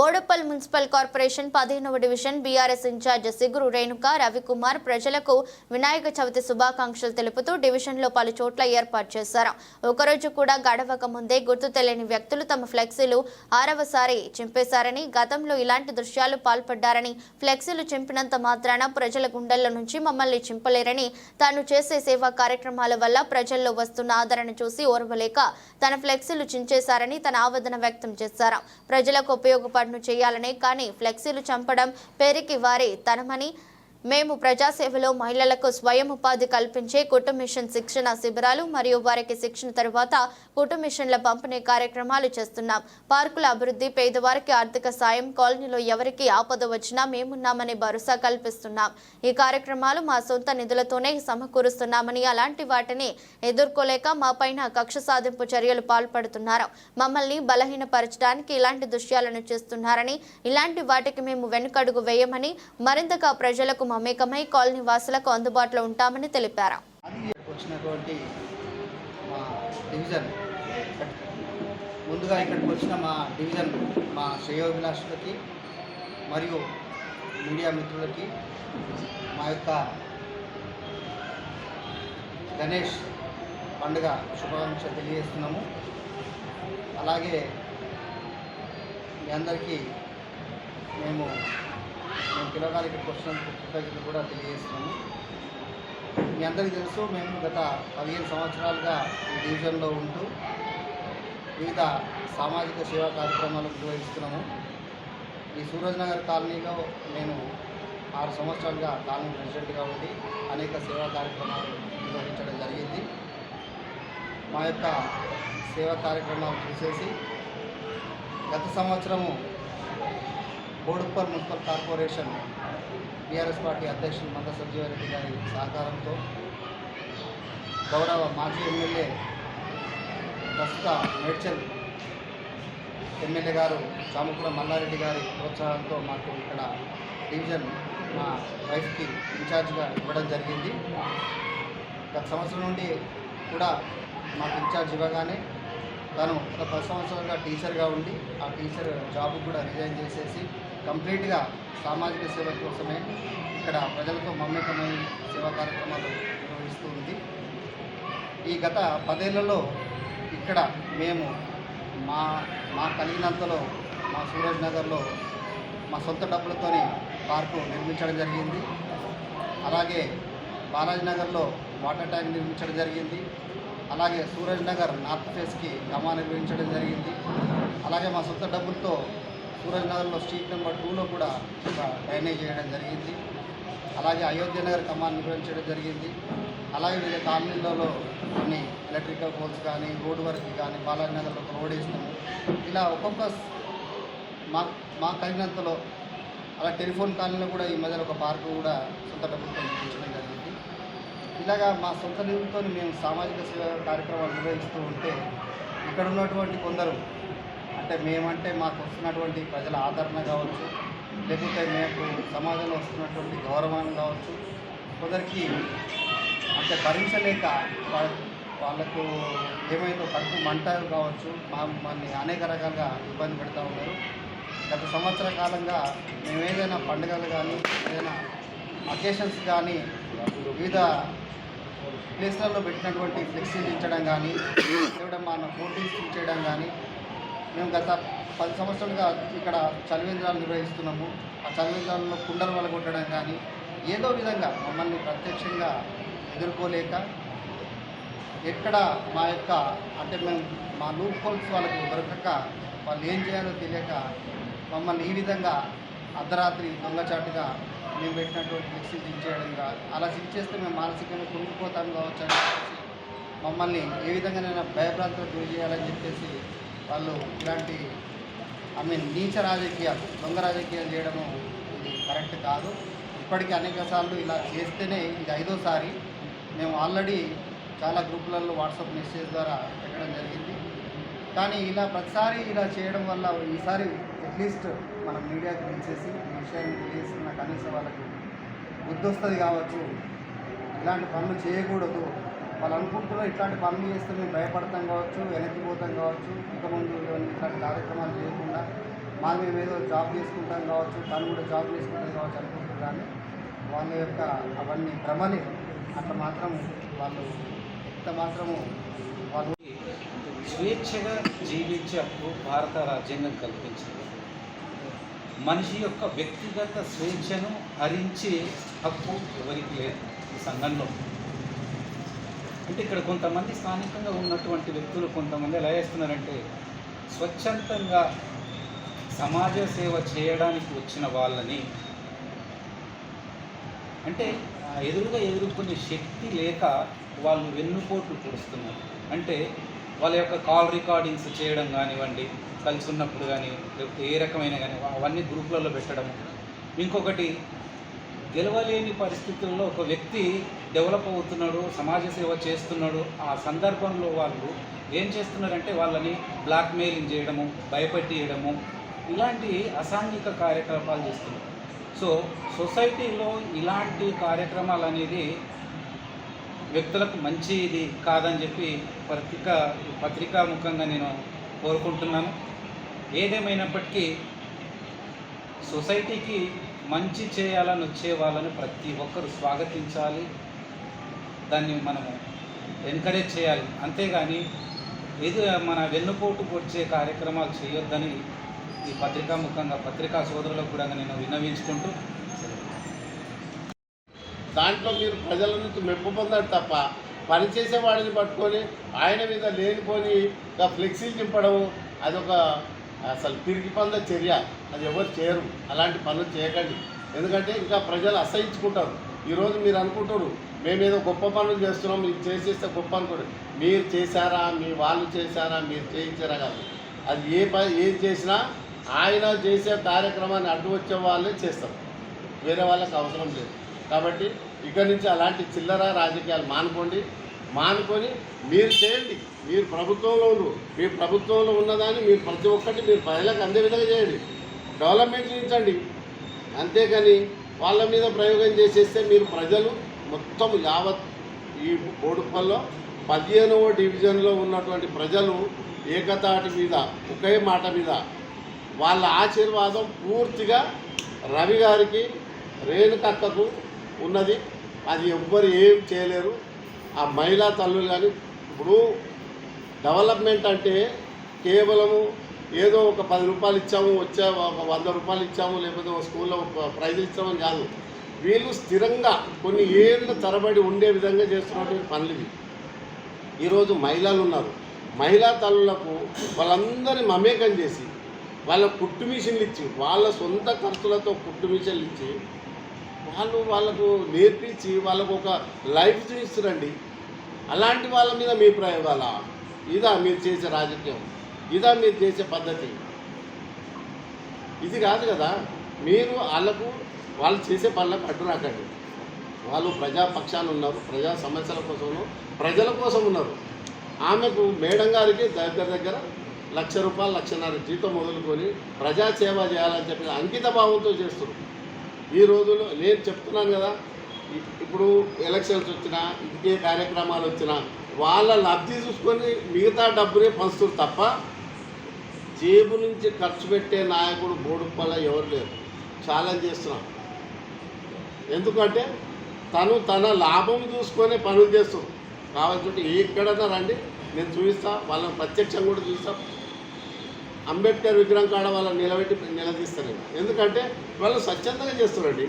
Boduppal municipal corporation పదిహేనవ division BRS in charge Siguru Renuka Ravikumar ప్రజలకు వినాయక చవితి శుభాకాంక్షలు తెలుపుతూ డివిజన్లో పలు చోట్ల ఏర్పాటు చేశారు. ఒకరోజు కూడా గడవక ముందే గుర్తు తెలియని వ్యక్తులు తమ ఫ్లెక్సీలు ఆరవసారి చింపేశారని గతంలో ఇలాంటి దృశ్యాలు పాల్పడ్డారని ఫ్లెక్సీలు చింపినంత మాత్రాన ప్రజల గుండెల్లో నుంచి మమ్మల్ని చింపలేరని తాను చేసే సేవా కార్యక్రమాల వల్ల ప్రజల్లో వస్తున్న ఆదరణ చూసి ఓర్వలేక తన ఫ్లెక్సీలు చించేశారని తన ఆవేదన వ్యక్తం చేశారు. ప్రజలకు ఉపయోగపడును చేయాలనే కానీ ఫ్లెక్సీలు చంపడం పేరుకి వారి తనమని మేము ప్రజాసేవలో మహిళలకు స్వయం ఉపాధి కల్పించే కుటుంబిషన్ శిక్షణ శిబిరాలు మరియు వారికి శిక్షణ తర్వాత కుటుంబిషన్ల పంపిణీ కార్యక్రమాలు చేస్తున్నాం. పార్కుల అభివృద్ధి పేదవారికి ఆర్థిక సాయం కాలనీలో ఎవరికి ఆపద వచ్చినా మేమున్నామని భరోసా కల్పిస్తున్నాం. ఈ కార్యక్రమాలు మా సొంత నిధులతోనే సమకూరుస్తున్నామని అలాంటి వాటిని ఎదుర్కోలేక మా పైన కక్ష సాధింపు చర్యలు పాల్పడుతున్నారు. మమ్మల్ని బలహీనపరచడానికి ఇలాంటి దృశ్యాలను చేస్తున్నారని ఇలాంటి వాటికి మేము వెనుకడుగు వేయమని మరింతగా ప్రజలకు మమేకమై కాలనీ వాసులకు అందుబాటులో ఉంటామని తెలిపారు. వచ్చినటువంటి మా డివిజన్ ముందుగా ఇక్కడికి వచ్చిన మా డివిజన్ మా శ్రేయోభిలాషులకి మరియు మీడియా మిత్రులకి మా యొక్క గణేష్ పండుగ శుభాకాంక్షలు తెలియజేస్తున్నాము. అలాగే మీ అందరికీ మేము మేము పిల్లగాలి ఇక్కడికి వచ్చినందుకు కృతజ్ఞతలు కూడా తెలియజేస్తున్నాము. మీ అందరికీ తెలుసు మేము గత పదిహేను సంవత్సరాలుగా ఈ డివిజన్లో ఉంటూ వివిధ సామాజిక సేవా కార్యక్రమాలు నిర్వహిస్తున్నాము. ఈ సూరజ్ నగర్ కాలనీలో నేను ఆరు సంవత్సరాలుగా కాలనీ ప్రెసిడెంట్గా ఉండి అనేక సేవా కార్యక్రమాలు నిర్వహించడం జరిగింది. మా యొక్క సేవా కార్యక్రమాలు చూసేసి గత సంవత్సరము Boduppal municipal corporation TRS party అధ్యక్షులు మంద సంజీవరెడ్డి గారి సహకారంతో గౌరవ మాజీ ఎమ్మెల్యే ప్రస్తుత మేడ్చల్ ఎమ్మెల్యే గారు చాముకుల మల్లారెడ్డి గారి ప్రోత్సాహంతో మాకు ఇక్కడ డివిజన్ మా వైఫ్కి ఇన్ఛార్జ్గా ఇవ్వడం జరిగింది. గత సంవత్సరం నుండి కూడా మాకు ఇన్ఛార్జ్ ఇవ్వగానే తను ఒక పది సంవత్సరాలుగా టీచర్గా ఉండి ఆ టీచర్ జాబ్ కూడా రిజైన్ చేసేసి కంప్లీట్గా సామాజిక సేవ కోసమే ఇక్కడ ప్రజలతో మమేకమై సేవా కార్యక్రమాలు నిర్వహిస్తూ ఉంది. ఈ గత పదేళ్ళలో ఇక్కడ మేము మా మా కలిగినంతలో మా సూరజ్ నగర్లో మా సొంత డబ్బులతోని పార్కు నిర్మించడం జరిగింది. అలాగే బాలాజీ నగర్లో వాటర్ ట్యాంక్ నిర్మించడం జరిగింది. అలాగే సూరజ్ నగర్ నార్త్ ఫేస్కి గమా నిర్మించడం జరిగింది. అలాగే మా సొంత డబ్బులతో సూరజ్ నగర్లో స్ట్రీట్ నెంబర్ టూలో కూడా ఒక డ్రైనేజ్ చేయడం జరిగింది. అలాగే అయోధ్య నగర్ కమాండ్ నిర్వహించడం జరిగింది. అలాగే వివిధ కాలనీలలో కొన్ని ఎలక్ట్రికల్ పోల్స్ కానీ రోడ్డు వర్క్ కానీ బాలాజీ నగర్లో ఒక రోడ్ వేసినాము. ఇలా ఒక్కొక్క మా మా కలిగినంతలో అలా టెలిఫోన్ కాలనీలో కూడా ఈ మధ్యలో ఒక పార్కు కూడా సొంత డబ్బులతో నిర్మించడం జరిగింది. ఇలాగా మా సొంత నిధులతో మేము సామాజిక సేవ కార్యక్రమాలు నిర్వహిస్తూ ఉంటే ఇక్కడ ఉన్నటువంటి కొందరు అంటే మేమంటే మాకు వస్తున్నటువంటి ప్రజల ఆదరణ కావచ్చు లేకపోతే మేము సమాజంలో వస్తున్నటువంటి గౌరవాన్ని కావచ్చు కొందరికి అంటే భరించలేక వాళ్ళకు ఏమైందో కడుపు మంట కావచ్చు మా మమ్మల్ని అనేక రకాలుగా ఇబ్బంది పెడతా ఉన్నారు. గత సంవత్సర కాలంగా మేము ఏదైనా పండుగలు కానీ ఏదైనా అకేషన్స్ కానీ వివిధ ప్లేస్లలో పెట్టినటువంటి ఫ్లెక్సీలు ఇచ్చడం కానీ లేదా మన పోటీస్ ఇచ్చేయడం కానీ మేము గత పది సంవత్సరాలుగా ఇక్కడ చలివేంద్రాలు నిర్వహిస్తున్నాము. ఆ చలివేంద్రాలలో కుండలు వలగొట్టడం కానీ ఏదో విధంగా మమ్మల్ని ప్రత్యక్షంగా ఎదుర్కోలేక ఎక్కడ మా యొక్క అంటే మేము మా లూప్ హోల్స్ వాళ్ళకు దొరకక వాళ్ళు ఏం చేయాలో తెలియక మమ్మల్ని ఈ విధంగా అర్ధరాత్రి దొంగచాటుగా మేము పెట్టినటువంటి మిక్సీ దించేయడం కాదు అలా దించేస్తే మేము మానసికంగా కుంగిపోతాం కావచ్చు అని చెప్పేసి మమ్మల్ని ఏ విధంగానైనా భయభ్రాంతులకు గురి చేయాలని చెప్పేసి వాళ్ళు ఇలాంటి ఐ మీన్ నీచ రాజకీయాలు దొంగ రాజకీయాలు చేయడము ఇది కరెక్ట్ కాదు. ఇప్పటికీ అనేక సార్లు ఇలా చేస్తేనే ఇది ఐదోసారి. మేము ఆల్రెడీ చాలా గ్రూపులలో వాట్సాప్ మెసేజ్ ద్వారా పెట్టడం జరిగింది. కానీ ఇలా ప్రతిసారి ఇలా చేయడం వల్ల ఈసారి అట్లీస్ట్ మనం మీడియాకి పిలిచేసి ఈ విషయాన్ని తెలియజేస్తున్న కనీసం వాళ్ళకి బుద్ధి వస్తుంది కావచ్చు. ఇలాంటి పనులు చేయకూడదు. వాళ్ళు అనుకుంటున్నారు ఇట్లాంటి పనులు చేస్తే మేము భయపడతాం కావచ్చు వెనక్కిపోతాం కావచ్చు ఇక ముందు ఇలాంటి కార్యక్రమాలు చేయకుండా మా మేము ఏదో జాబ్ చేసుకుంటాం కావచ్చు తను కూడా జాబ్ చేసుకుంటాం కావచ్చు అనుకుంటున్నారు కానీ వాళ్ళ యొక్క అవన్నీ భ్రమని అట్లా మాత్రం వాళ్ళు ఎంత మాత్రము వాళ్ళు స్వేచ్ఛగా జీవించే హక్కు భారత రాజ్యాంగం కల్పించింది. మనిషి యొక్క వ్యక్తిగత స్వేచ్ఛను హరించే హక్కు ఎవరికి లేదు ఈ సంఘంలో. అంటే ఇక్కడ కొంతమంది స్థానికంగా ఉన్నటువంటి వ్యక్తులు కొంతమంది ఎలా చేస్తున్నారంటే స్వచ్ఛందంగా సమాజ సేవ చేయడానికి వచ్చిన వాళ్ళని అంటే ఎదురుగా ఎదుర్కొనే శక్తి లేక వాళ్ళు వెన్నుపోట్లు పొడుస్తున్నారు అంటే వాళ్ళ యొక్క కాల్ రికార్డింగ్స్ చేయడం కానివ్వండి కలిసి ఉన్నప్పుడు కానీ లేకపోతే ఏ రకమైన కానీ అవన్నీ గ్రూపులలో పెట్టడం ఇంకొకటి గెలవలేని పరిస్థితుల్లో ఒక వ్యక్తి డెవలప్ అవుతున్నాడు సమాజ సేవ చేస్తున్నాడు ఆ సందర్భంలో వాళ్ళు ఏం చేస్తున్నారంటే వాళ్ళని బ్లాక్మెయిలింగ్ చేయడము భయపెట్టియడము ఇలాంటి అసాంఘిక కార్యకలాపాలు చేస్తున్నారు. సో సొసైటీలో ఇలాంటి కార్యక్రమాలు అనేది వ్యక్తులకు మంచిది కాదని చెప్పి పత్రిక పత్రికా ముఖంగా నేను కోరుకుంటున్నాను. ఏదేమైనప్పటికీ సొసైటీకి మంచి చేయాలని వచ్చే వాళ్ళని ప్రతి ఒక్కరు స్వాగతించాలి. దాన్ని మనము ఎంకరేజ్ చేయాలి. అంతేగాని ఇది మన వెన్నుపోటు వచ్చే కార్యక్రమాలు చేయొద్దని ఈ పత్రికా ముఖంగా పత్రికా సోదరులకు కూడా నేను విన్నవించుకుంటూ దాంట్లో మీరు ప్రజల నుంచి మెప్పు పొందారు తప్ప పనిచేసే వాడిని పట్టుకొని ఆయన మీద లేనిపోని ఇంకా ఫ్లెక్సీలు నింపడం అదొక అసలు పిరికి పంద చర్య. అది ఎవరు చేయరు. అలాంటి పనులు చేయకండి. ఎందుకంటే ఇంకా ప్రజలు అసహించుకుంటారు. ఈరోజు మీరు అనుకుంటారు మేమేదో గొప్ప పనులు చేస్తున్నాం మీరు చేసేస్తే గొప్ప అనుకోరు. మీరు చేశారా మీ వాళ్ళు చేశారా మీరు చేయించారా కాదు. అది ఏ పని ఏం చేసినా ఆయన చేసే కార్యక్రమాన్ని అడ్డు వచ్చే వాళ్ళే చేస్తారు. వేరే వాళ్ళకి అవసరం లేదు. కాబట్టి ఇక్కడి నుంచి అలాంటి చిల్లర రాజకీయాలు మానుకోండి. మానుకొని మీరు చేయండి. మీరు ప్రభుత్వంలో ఉన్నారు మీ ప్రభుత్వంలో ఉన్నదాన్ని మీరు ప్రతి ఒక్కటి మీరు ప్రజలకు అందే విధంగా చేయండి. డెవలప్మెంట్ చేయించండి. అంతేకాని వాళ్ళ మీద ప్రయోగం చేసేస్తే మీరు ప్రజలు మొత్తం యావత్ ఈ బోడుపల్లో పదిహేనవ డివిజన్లో ఉన్నటువంటి ప్రజలు ఏకతాటి మీద ఒకే మాట మీద వాళ్ళ ఆశీర్వాదం పూర్తిగా రవి గారికి రేణుకక్కకు ఉన్నది. అది ఎవ్వరు ఏం చేయలేరు. ఆ మహిళా తల్లులు కానీ ఇప్పుడు డెవలప్మెంట్ అంటే కేవలము ఏదో ఒక పది రూపాయలు ఇచ్చాము వచ్చా ఒక వంద రూపాయలు ఇచ్చాము లేకపోతే ఒక స్కూల్లో ప్రైజులు ఇచ్చామని కాదు. వీళ్ళు స్థిరంగా కొన్ని ఏళ్ళ తరబడి ఉండే విధంగా చేస్తున్నటువంటి పనులు ఇవి. ఈరోజు మహిళలు ఉన్నారు. మహిళా తల్లులకు వాళ్ళందరినీ మమేకం చేసి వాళ్ళ కుట్టు మిషన్లు ఇచ్చి వాళ్ళ సొంత ఖర్చులతో కుట్టు మిషన్లు ఇచ్చి వాళ్ళు వాళ్ళకు నేర్పించి వాళ్ళకు ఒక లైఫ్ చూపిస్తురండి. అలాంటి వాళ్ళ మీద మీ ప్రయోగాల? ఇదా మీరు చేసే రాజకీయం. ఇదా మీరు చేసే పద్ధతి. ఇది కాదు కదా మీరు వాళ్ళకు వాళ్ళు చేసే పనులకు అడ్డు రాకండి. వాళ్ళు ప్రజాపక్షాలు ఉన్నారు ప్రజా సమస్యల కోసము ప్రజల కోసం ఉన్నారు. ఆమెకు మేడం గారికి దగ్గర దగ్గర లక్ష రూపాయలు లక్షన్నర జీతం మొదలుకొని ప్రజాసేవ చేయాలని చెప్పి అంకిత భావంతో చేస్తున్నారు. ఈ రోజుల్లో నేను చెప్తున్నాను కదా ఇప్పుడు ఎలక్షన్స్ వచ్చినా ఇంకే కార్యక్రమాలు వచ్చినా వాళ్ళ లబ్ధి చూసుకొని మిగతా డబ్బునే పంచుతారు తప్ప జేబు నుంచి ఖర్చు పెట్టే నాయకుడు బోడుప్పల ఎవరు లేరు. ఛాలెంజ్ చేస్తున్నాం. ఎందుకంటే తను తన లాభం చూసుకొని పనులు చేస్తాం కావాల్సి ఎక్కడన్నా రండి నేను చూపిస్తా వాళ్ళని ప్రత్యక్షం కూడా చూస్తాం అంబేద్కర్ విగ్రహం కాడ వాళ్ళని నిలబెట్టి నిలదీస్తారు ఎందుకంటే వాళ్ళు స్వచ్ఛందంగా చేస్తున్నారండి.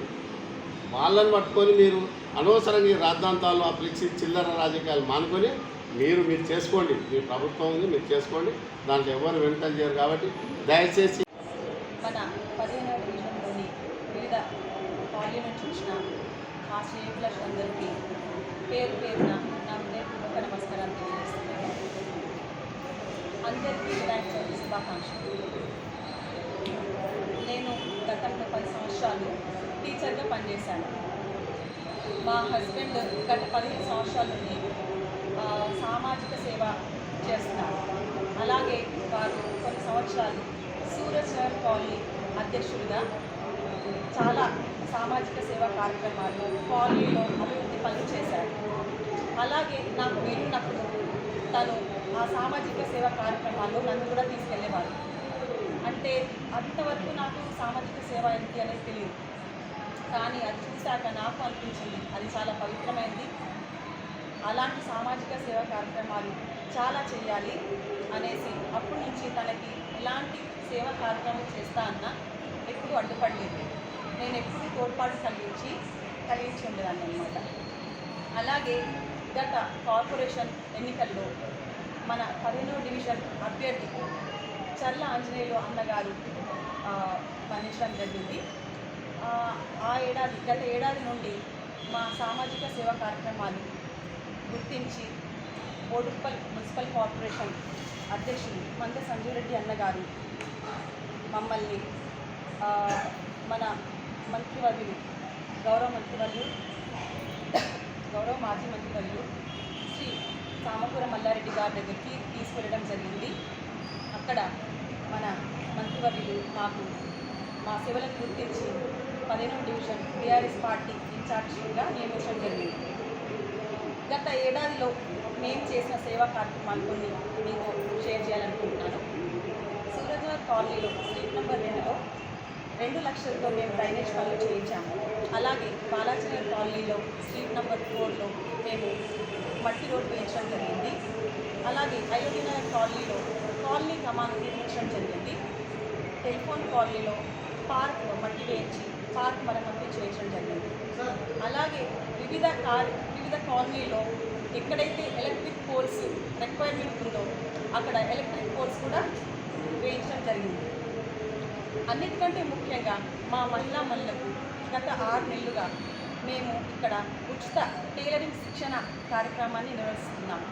వాళ్ళని పట్టుకొని మీరు అనవసరంగా ఈ రాద్ధాంతాలు ఆ ఫ్లెక్సీ చిల్లర రాజకీయాలు మానుకొని మీరు మీరు చేసుకోండి. మీ ప్రభుత్వం ఉంది మీరు చేసుకోండి. దాంట్లో ఎవరు వెంటనే చేయరు కాబట్టి దయచేసి మన పదిహేనవ డివిజన్లోని వివిధ పార్లమెంట్ చూసిన వచ్చిన ఆ అందరికీ పేరు పేరున నా హృదయపూర్వక నమస్కారాలు తెలియజేస్తున్నాను. అందరికీ వినాయక చవితి శుభాకాంక్షలు. నేను గతంలో పది సంవత్సరాలు టీచర్గా పనిచేశాను. మా హస్బెండ్ గత పదిహేను సంవత్సరాల నుండి సామాజిక సేవ చేస్తున్నారు అలాగే వారు కొన్ని సంవత్సరాలు సూరజ్ నగర్ కాలనీ అధ్యక్షుడిగా చాలా సామాజిక సేవా కార్యక్రమాలు కాలనీలో అభివృద్ధి పనులు చేశారు. అలాగే నాకు వెళ్ళినప్పుడు తను ఆ సామాజిక సేవ కార్యక్రమాల్లో నన్ను కూడా తీసుకెళ్ళేవారు. అంటే అంతవరకు నాకు సామాజిక సేవ ఏంటి అనేది తెలియదు. కానీ అది చూశాక నాకు అనిపించింది. అది చాలా పవిత్రమైంది. అలాంటి సామాజిక సేవ కార్యక్రమాలు చాలా చేయాలి అనేసి అప్పటి నుంచి తనకి ఎలాంటి సేవ కార్యక్రమం చేస్తా అన్న ఎప్పుడు అడ్డుపడలేదు. నేను ఎప్పుడు తోడ్పాటు కలిగించి కలిగించి ఉండేదాన్ని అనమాట అలాగే గత కార్పొరేషన్ ఎన్నికల్లో మన పదిహేనో డివిజన్ అభ్యర్థి చర్ల ఆంజనేయులు అన్నగారు ఆ, మరణించడం జరిగింది. ఆ, ఆ ఏడాది గత ఏడాది నుండి మా సామాజిక సేవా కార్యక్రమాలు గుర్తించి బోడుప్పల్ మున్సిపల్ కార్పొరేషన్ అధ్యక్షులు మంద సంజీవ్ రెడ్డి అన్నగారు మమ్మల్ని మన మంత్రివర్యులు గౌరవ మంత్రివర్యులు గౌరవ మాజీ మంత్రివర్యులు శ్రీ సామకూర మల్లారెడ్డి గారి దగ్గరికి తీసుకెళ్ళడం జరిగింది. అక్కడ మన మంత్రివర్యులు మాకు మా సేవలకు గుర్తించి పదిహేను డివిజన్ బీఆర్ఎస్ పార్టీ ఇన్ఛార్జిగా నియమించడం జరిగింది. గత ఏడాదిలో మేము చేసిన సేవా కార్యక్రమాలు కొన్ని మీకు షేర్ చేయాలనుకుంటున్నాను. సూరజ్నగర్ కాలనీలో స్ట్రీట్ నెంబర్ రెండులో రెండు లక్షలతో మేము డ్రైనేజ్ పనులు చేయించాము. అలాగే బాలాజీనగర్ కాలనీలో స్ట్రీట్ నెంబర్ ఫోర్లో మేము మట్టి రోడ్ వేయించడం జరిగింది. అలాగే అయోధ్యనగర్ కాలనీలో కాలనీ కమాన్ నిర్మించడం జరిగింది. టెలిఫోన్ కాలనీలో పార్క్ మట్టి వేయించి పార్క్ మరమ్మతు చేయించడం జరిగింది. అలాగే వివిధ కార్ వివిధ కాలనీలో ఎక్కడైతే ఎలక్ట్రిక్ పోల్స్ రిక్వైర్మెంట్ ఉందో అక్కడ ఎలక్ట్రిక్ పోల్స్ కూడా వేయించడం జరిగింది. అన్నిటికంటే ముఖ్యంగా మా మహిళా మహిళలకు గత ఆరు నెలలుగా మేము ఇక్కడ ఉచిత టైలరింగ్ శిక్షణ కార్యక్రమాన్ని నిర్వహిస్తున్నాము.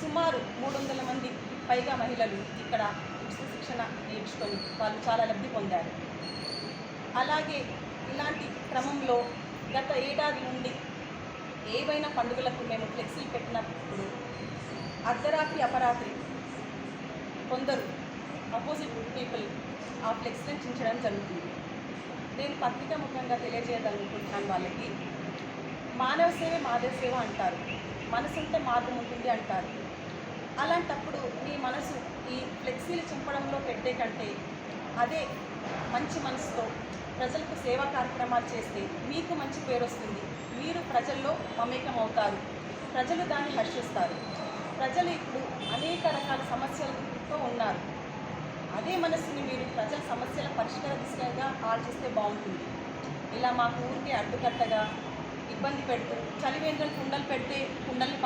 సుమారు మూడు వందల మంది పైగా మహిళలు ఇక్కడ ఉచిత శిక్షణ నేర్చుకొని వాళ్ళు చాలా లబ్ధి పొందారు. అలాగే ఇలాంటి క్రమంలో గత ఏడాది నుండి ఏవైనా పండుగలకు మేము ఫ్లెక్సీలు పెట్టినప్పుడు అర్ధరాత్రి అపరాత్రి కొందరు అపోజిట్ పీపుల్ ఆ ఫ్లెక్స్ని చించడం జరుగుతుంది. నేను పత్రిక ముఖ్యంగా తెలియజేయాలనుకుంటున్నాను వాళ్ళకి. మానవ సేవ మాధవ సేవ అంటారు. మనసు ఉంటే మార్గం ఉంటుంది అంటారు. అలాంటప్పుడు మీ మనసు ఈ ఫ్లెక్సీలు చింపడంలో పెట్టే కంటే అదే మంచి మనసుతో ప్రజలకు సేవా కార్యక్రమాలు చేస్తే మీకు మంచి పేరు వస్తుంది. మీరు ప్రజల్లో మమేకం అవుతారు ప్రజలు దాన్ని హర్షిస్తారు. ప్రజలు ఇప్పుడు అనేక రకాల సమస్యలతో ఉన్నారు. అదే మనసుని మీరు ప్రజల సమస్యల పరిష్కార దిశగా ఆలోచిస్తే బాగుంటుంది. ఇలా మాకు ఊరికి అడ్డుకట్టగా ఇబ్బంది పెడుతూ చలివేంద్రం కుండలు పెడితే కుండల్ని